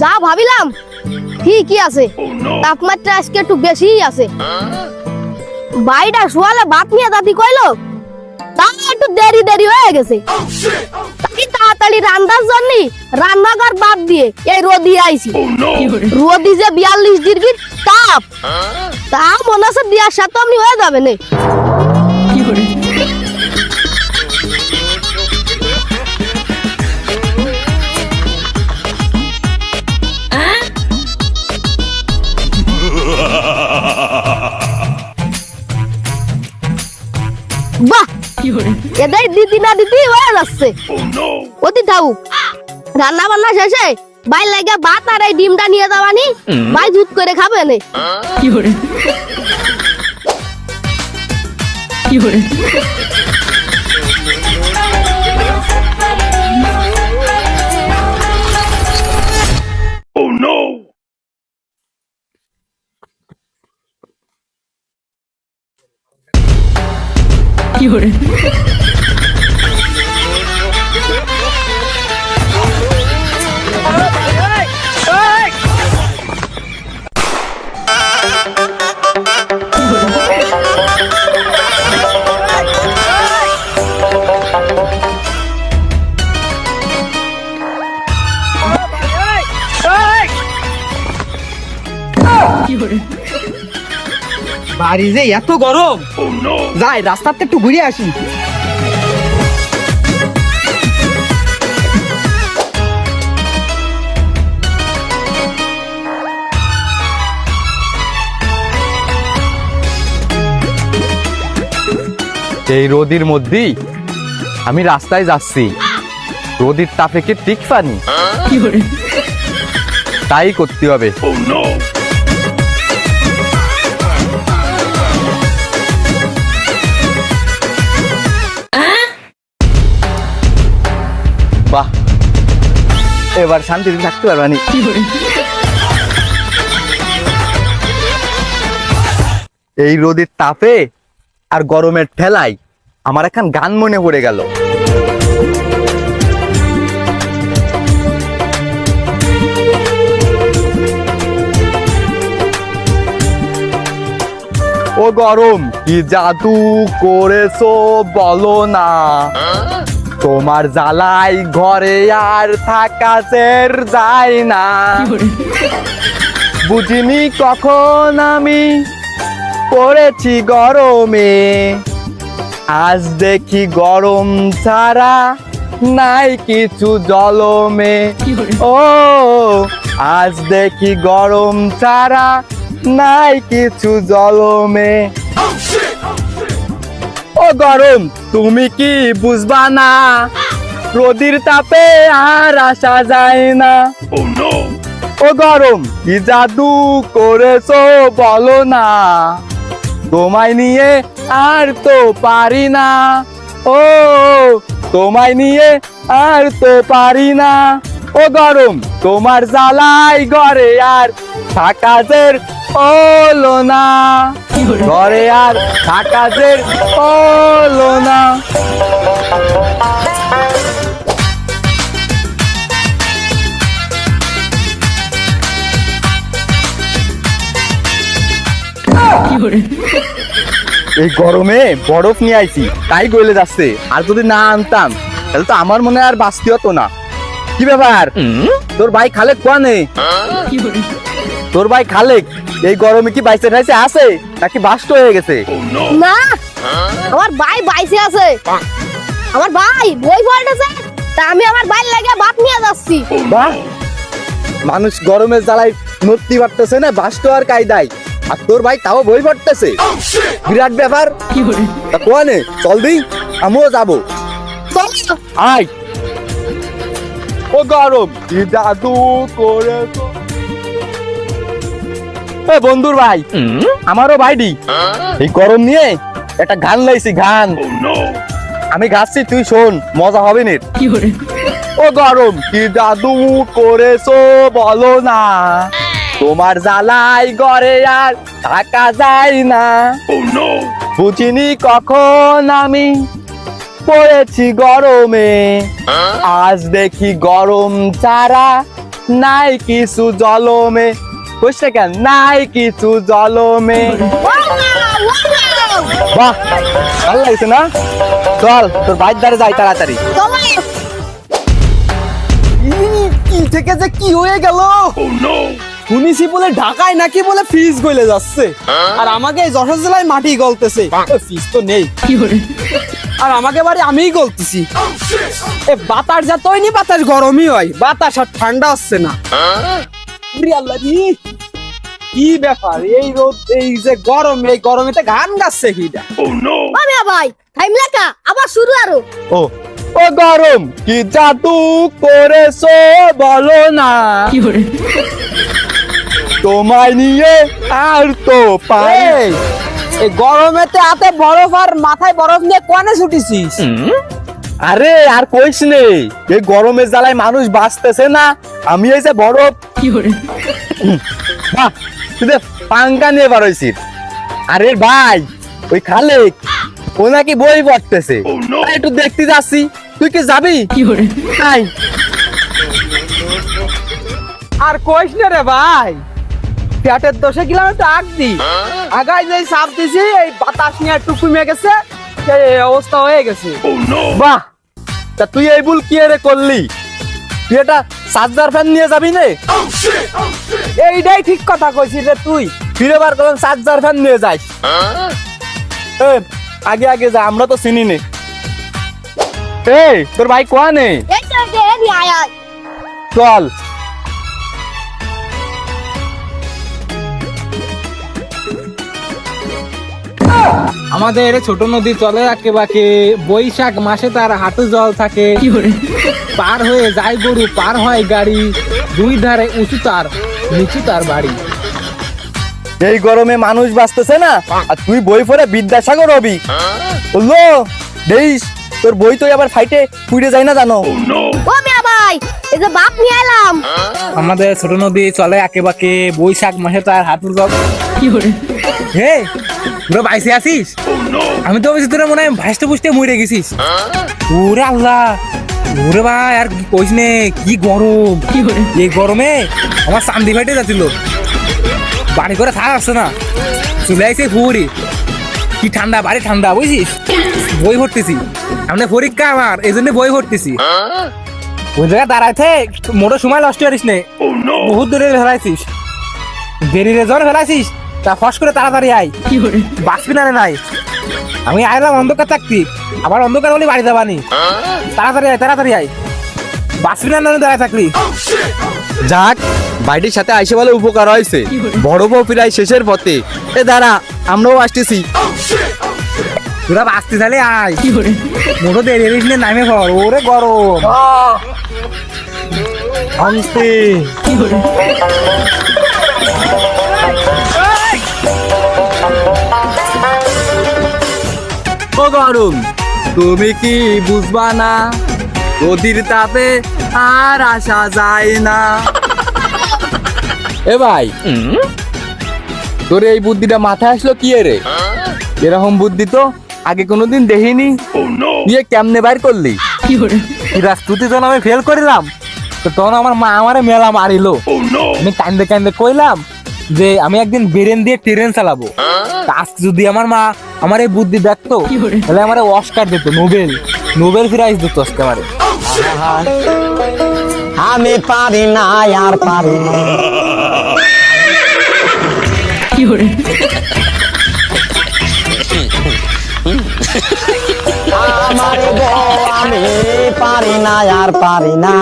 যা ভাবিলাম, ঠিকই আছে। তাপমাত্রা আজকে একটু বেশিই আছে। বাইটা শোয়ালে বাপ নিয়ে দাদি কইলো তা একটু দেরি দেরি হয়ে গেছে। তাড়াতাড়ি রান্নার জন্য রান্নাঘর বাদ দিয়ে এই রোদি আইছি। রোদি যে বিয়াল্লিশ ডিগ্রি তাপ, তা মনে হচ্ছে দিয়ার সাথে আপনি হয়ে যাবে না। এদের দিদি না দিদি হয়ে যাচ্ছে। অতি থাকুক। রান্না বান্না শেষে ভাই লাগে ভাত আর এই ডিমটা নিয়ে যাওয়ানি ভাই দুধ করে খাবে নে। কি করে? বাড়ি যে এত গরম। যাই রাস্তাতে একটু ঘুরে আসি। এই রোদির মধ্যেই আমি রাস্তায় যাচ্ছি। রোদির তাপে কি টিক পানি? তাই করতে হবে। এবার শান্তিতে থাকতে পারবানি এই রোদের তাপে আর গরমের ঠেলায় আমার এখন গান মনে পড়ে গেল। ও গরম, কি জাদু করেছ বলো না। তোমার জ্বালাই ঘরে আর থাকা চের যায় না। বুঝিনি কখন আমি পড়েছি গরমে। আজ দেখি গরম ছাড়া নাই কিছু জলমে। ও, আজ দেখি গরম ছাড়া নাই কিছু জলমে। ও গরম তুমি কি বুঝবা না? রোদির তাপে আর আসা যায় না। ও গরম কি জাদু করেছ বলো না? তোমায় নিয়ে আর তো পারি না। ও তোমায় নিয়ে আর তো পারি না। ও গরম তোমার জ্বালাই ঘরে আর থাকাজের হলো না। ঘরে আর থাকাজের হলো না। এই গরমে বরফ নিয়ে আইছি তাই গলে যাচ্ছে। আর যদি না আনতাম তাহলে তো আমার মনে হয় আর বাঁচতে হতো না। কি ব্যাপার? তোর ভাই খালেক কোয়ানে তোর ভাই খালেক এই গরমে কি বাইসে ঠাইছে আছে নাকি বাস্ট হয়ে গেছে? না আমার ভাই বাইসে আছে। আমার ভাই বই পড়তেছে তা আমি আমার ভাই লাগে ভাত নিয়ে যাচ্ছি। বাহ! মানুষ গরমের জ্বালায় নড়তে পারতেছে না বাস্ট আর কায়দায়। আর তোর ভাই তাও বই পড়তেছে বিরাট ব্যাপার। কি তা কোয়ানে চল দি আমিও যাব। চলো। আয়। ও গরম। জাদু করে এ বন্ধুর ভাই আমারও ভাইডি। এই গরম নিয়ে একটা গান লাইছি গান আমি গাচ্ছি তুই শোন মজা হবে নে। ও গরম কি জাদু করেছ বলো না। তোমার জ্বালাই ঘরে আর থাকা যায় না। বুঝিনি কখন আমি পড়েছি গরমে। আজ দেখি গরম ছাড়া নাই কিছু জলমে। কইছে কেন? নাই কিছু জলমে। বাহ ভালো লাগছে না? চল তোর বাইর দ্বারে যাই তাড়াতাড়ি। কি থেকে যে কি হয়ে গেল? শুনিছি বলে ঢাকায় নাকি বলে ফ্রিজ গলে যাচ্ছে। আর আমাকে এই যশোর জেলায় মাটি গলতেছে। ফ্রিজ তো নেই। আর আমাকে বাড়ি আমিই গলতেছি। এ বাতাস যা তৈনি বাতাস গরমই হয়। বাতাস আর ঠান্ডা হচ্ছে না। আল্লাহ কি ব্যাপার? এই রোদ এই যে গরম এই গরমেতে গান গাচ্ছে কিটা আমি ভাই টাইম লেখা আবার শুরু আরও। ও ও গরম কি জাদু করেছ বলো না? তোমায় নিয়ে আর তো পাই এই, গরমেতে হাতে বরফ আর মাথায় বরফ নিয়ে কোয়ানে ছুটিছিস? আরে আর কইস নেই এই গরমের জ্বালায় মানুষ বাঁচতেছে না। আমি এই যে বরফ বাহ তুই যে পাঙ্কা নিয়ে বারইছিস আরে ভাই ওই খালেক ও নাকি বই পড়তেছে। একটু দেখতে যাচ্ছি। তুই কি যাবি? নাই আর কইস না রে ভাই পেটের দোষে গেলাম একটু আগ দি। আগাই যে চাপ দিছি এই বাতাস নিয়ে একটু কমে গেছে এই অবস্থা হয়ে গেছে। বাহ তা তুই এই ভুল কি রে করলি? তুই এটা চার্জার ফ্যান নিয়ে যাবি নে? এইটাই ঠিক কথা কইছিস রে তুই। ফিরে বার করুন চার্জার ফ্যান নিয়ে যাই আগে আগে যা আমরা তো চিনি নে। এই তোর ভাই কোয়া নে? চল। আমাদের ছোট নদী চলে আঁকে বাঁকে বৈশাখ মাসে তার হাঁটু জল থাকে। পার হয়ে যায় গরু পার হয় গাড়ি দুই ধারে উঁচু তার নিচু তার বাড়ি। এই গরমে মানুষ বাঁচতেছে না আর তুই বই পড়ে বিদ্যাসাগর হবি। বলল দেইস তোর বই তো আবার ফাইটে পুড়ে যায় না জানো? ও মিয়া ভাই এই যে বাপ নিয়ে এলাম। আমাদের ছোট নদী চলে আঁকে বাঁকে বৈশাখ মাসে তার হাঁটুর জল। হে তোরা বাইসে আছিস আমি তো তোরা মনে হয় ভাসতে বুঝতে মরে গেছিস। ওরে আল্লাহ। ওরে ভাই আর কি কইস নে কি গরম। এই গরমে আমার চান্দি ফাইটে যাচ্ছিল। বাড়ি করে থাকা আসছে না। চলে আইসে ফুরি। কি ঠান্ডা বাড়ি ঠান্ডা বুঝছিস বই ভরতেছি। আমি পরীক্ষা আমার এই জন্য বই ভরতেছি। ওই জায়গায় দাঁড়াইতে মোটর সময় নষ্ট করিস নে। বহুত দূরে ফেলাইছিস। দেরি রে জ্বর ফেলাইছিস। তা ফস করে তাড়াতাড়ি আয়। বাঁচবি না নাই। আমি আইলাম অন্ধকার থাকতি। আবার অন্ধকার বলি বাড়ি যাবানি। তাড়াতাড়ি আয় তাড়াতাড়ি আয়। বাঁচবি না নয় দাঁড়ায় থাকলি। যাক বাইটির সাথে আইসে বলে উপকার হয়েছে। বড় বউ প্রায় শেষের পথে। এ দাঁড়া আমরাও আসতেছি। তোরা বাঁচতে চালে আয়। মোটো দেরি হইস নে নামে ঘর ওরে গরম। শান্তি। ও গরম তুমি কি বুঝবা না? নদীর তাপে আর আসা যায় না। এ ভাই তোর এই বুদ্ধিটা মাথায় আসলো কি রে এরকম বুদ্ধি তো আগে কোনোদিন দেখিনি। দিয়ে কেমনে বাইর করলি? কি রাস্তুতি যখন আমি ফেল করিলাম? তো তখন আমার মা আমারে মেলা মারিলো। আমি কান্দে কান্দে কইলাম যে আমি একদিন বেরেন দিয়ে ট্রেন চালাবো। তা আজকে যদি আমার মা আমার এই বুদ্ধি দেখতো তাহলে আমার অস্কার দিত নোবেল নোবেল প্রাইজ দিত আজকে আমারে। আমি পারি না আর পারি না। আমার আমি পারি না আর পারি না।